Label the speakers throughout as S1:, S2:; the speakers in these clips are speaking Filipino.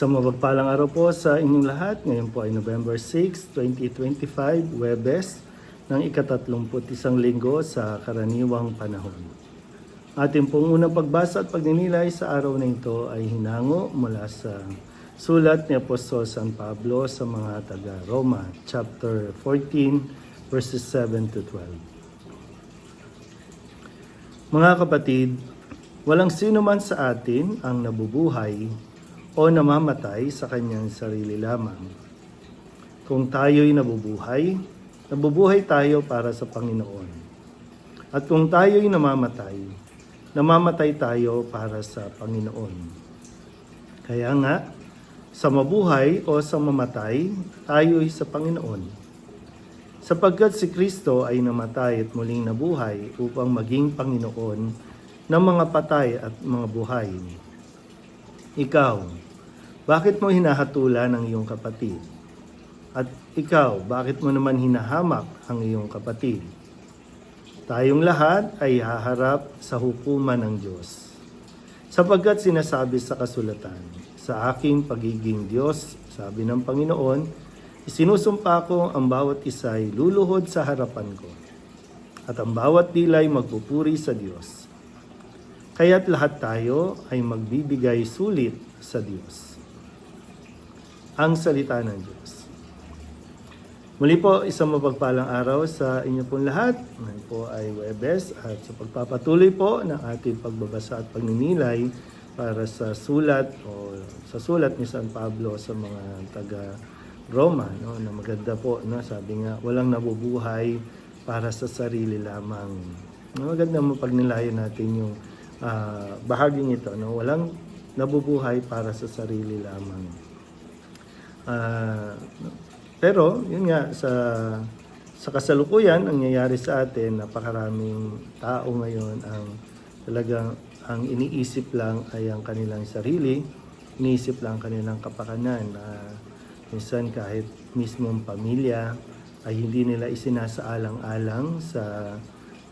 S1: Isang mapagpalang araw po sa inyong lahat. Ngayon po ay November 6, 2025, Webes, ng ikatatlumput isang linggo sa karaniwang panahon. Ating pong unang pagbasa at pagninilay sa araw na ito ay hinango mula sa sulat ni Apostol San Pablo sa mga taga-Roma, chapter 14, verses 7 to 12. Mga kapatid, walang sino man sa atin ang nabubuhay o namamatay sa kanyang sarili lamang. Kung tayo'y nabubuhay, nabubuhay tayo para sa Panginoon. At kung tayo'y namamatay, namamatay tayo para sa Panginoon. Kaya nga, sa mabuhay o sa mamatay, tayo'y sa Panginoon. Sapagkat si Kristo ay namatay at muling nabuhay upang maging Panginoon ng mga patay at mga buhay. Ikaw, bakit mo hinahatulan ang iyong kapatid? At ikaw, bakit mo naman hinahamak ang iyong kapatid? Tayong lahat ay haharap sa hukuman ng Diyos. Sapagkat sinasabi sa kasulatan, sa aking pagiging Diyos, sabi ng Panginoon, isinusumpa ko ang bawat isa ay luluhod sa harapan ko, at ang bawat dilay magpupuri sa Diyos. Kaya't lahat tayo ay magbibigay sulit sa Diyos. Ang salita ng Diyos. Muli po, isang mapagpalang araw sa inyo pong lahat. Ngayon po ay Webes at sa pagpapatuloy po ng ating pagbabasa at pagninilay para sa sulat o sa sulat ni San Pablo sa mga taga Roma no na maganda po no sabi nga walang nabubuhay para sa sarili lamang. No, maganda mo pagnilayan natin yung ah, bahaging ito no walang nabubuhay para sa sarili lamang. Ah, pero yun nga sa sa kasalukuyan ang nangyayari sa atin napakaraming tao ngayon ang talagang ang iniisip lang ay ang kanilang sarili, iniisip lang ang kanilang kapakanan. na minsan kahit mismong pamilya ay hindi nila isinasaalang-alang sa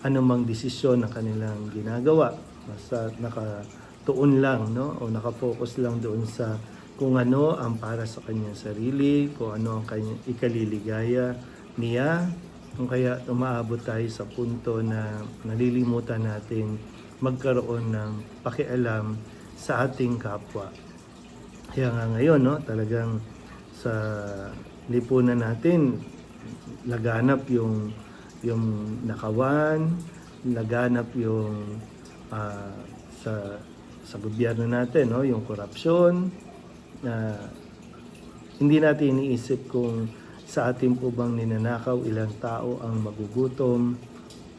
S1: anumang desisyon na kanilang ginagawa. Basta nakatuon lang no? o nakafocus lang doon sa kung ano ang para sa kanyang sarili, kung ano ang kanyang ikaliligaya niya, kung kaya umaabot tayo sa punto na nalilimutan natin magkaroon ng pakialam sa ating kapwa. Kaya nga ngayon, no, talagang sa lipunan natin, laganap yung yung nakawan, laganap yung ah, sa sa gobyerno natin, no, yung korupsyon, na hindi natin iniisip kung sa ating po bang ninanakaw, ilang tao ang magugutom,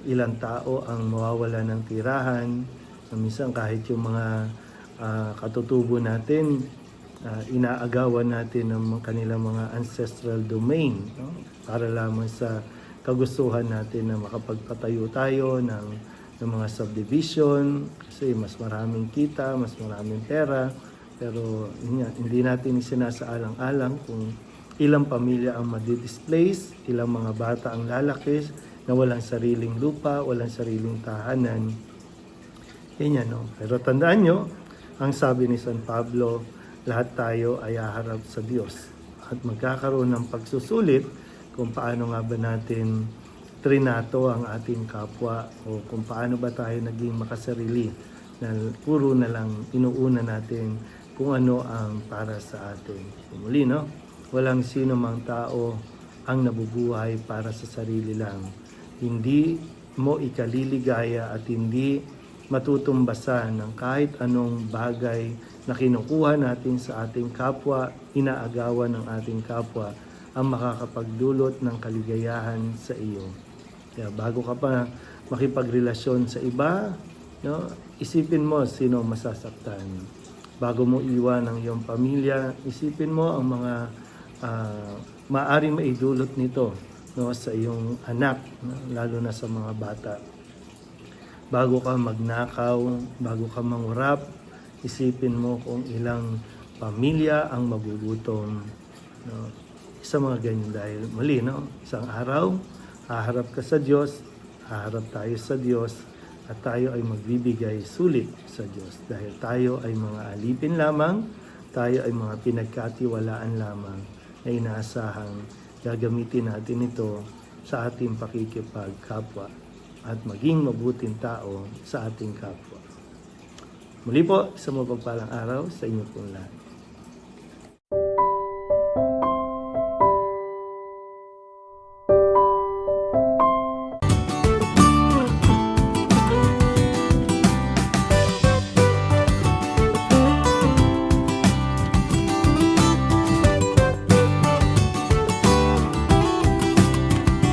S1: ilang tao ang mawawala ng tirahan, na minsan kahit yung mga ah, katutubo natin, ah, inaagawan natin ng kanilang mga ancestral domain no? para lamang sa kagustuhan natin na makapagpatayo tayo ng, ng mga subdivision. Kasi mas maraming kita, mas maraming pera pero nga, hindi natin sinasaalang-alang kung ilang pamilya ang madidisplace, ilang mga bata ang lalaki na walang sariling lupa, walang sariling tahanan. Yan yan, no? Pero tandaan nyo, ang sabi ni San Pablo, lahat tayo ay haharap sa Diyos. At magkakaroon ng pagsusulit kung paano nga ba natin trinato ang ating kapwa o kung paano ba tayo naging makasarili na puro na lang inuuna natin kung ano ang para sa atin. Muli, no? Walang sino mang tao ang nabubuhay para sa sarili lang. Hindi mo ikaliligaya at hindi matutumbasan ng kahit anong bagay na kinukuha natin sa ating kapwa, inaagawan ng ating kapwa, ang makakapagdulot ng kaligayahan sa iyo. Kaya bago ka pa makipagrelasyon sa iba, no, isipin mo sino masasaktan. Bago mo iwan ang iyong pamilya, isipin mo ang mga ah, maaring maidulot nito no, sa iyong anak, lalo na sa mga bata. Bago ka magnakaw, bago ka mangurap, isipin mo kung ilang pamilya ang magugutom. No? Sa mga ganyan dahil muli, no? isang araw, haharap ka sa Diyos, haharap tayo sa Diyos, at tayo ay magbibigay sulit sa Diyos dahil tayo ay mga alipin lamang tayo ay mga pinagkatiwalaan lamang na inaasahang gagamitin natin ito sa ating pakikipagkapwa at maging mabuting tao sa ating kapwa. Muli po, sa mapagpalang araw sa inyo pong lahat.